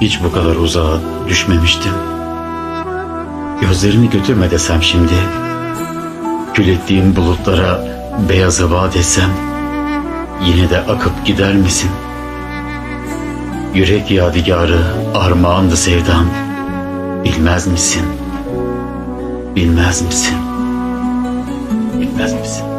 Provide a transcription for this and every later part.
Hiç bu kadar uzağa düşmemiştim. Gözlerini götürme desem şimdi. Kül ettiğim bulutlara beyazı vaat etsem. Yine de akıp gider misin? Yürek yadigarı armağandı sevdam. Bilmez misin? Bilmez misin? Bilmez misin?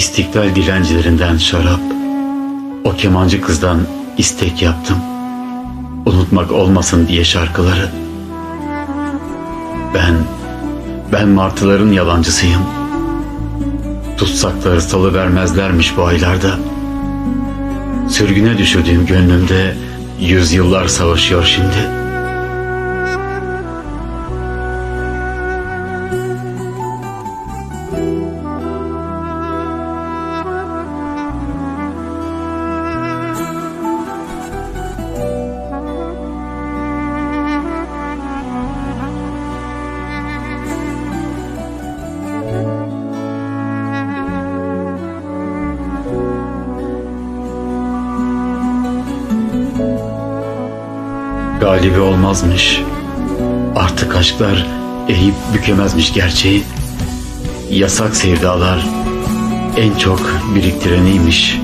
İstiklal dilencilerinden şarap, o kemancı kızdan istek yaptım. Unutmak olmasın diye şarkıları. Ben, ben martıların yalancısıyım. Tutsakları salı vermezlermiş bu aylarda. Sürgüne düşürdüğüm gönlümde yüzyıllar savaşıyor şimdi. Galibi olmazmış. Artık aşklar eğip bükemezmiş gerçeği. Yasak sevdalar en çok biriktireniymiş.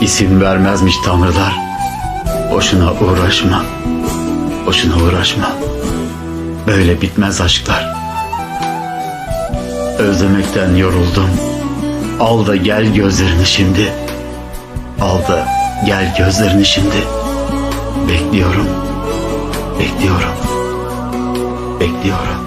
İsim vermezmiş tanrılar. Boşuna uğraşma. Boşuna uğraşma. Böyle bitmez aşklar. Özlemekten yoruldum. Al da gel gözlerini şimdi. Al da gel gözlerini şimdi. Bekliyorum. Bekliyorum. Bekliyorum.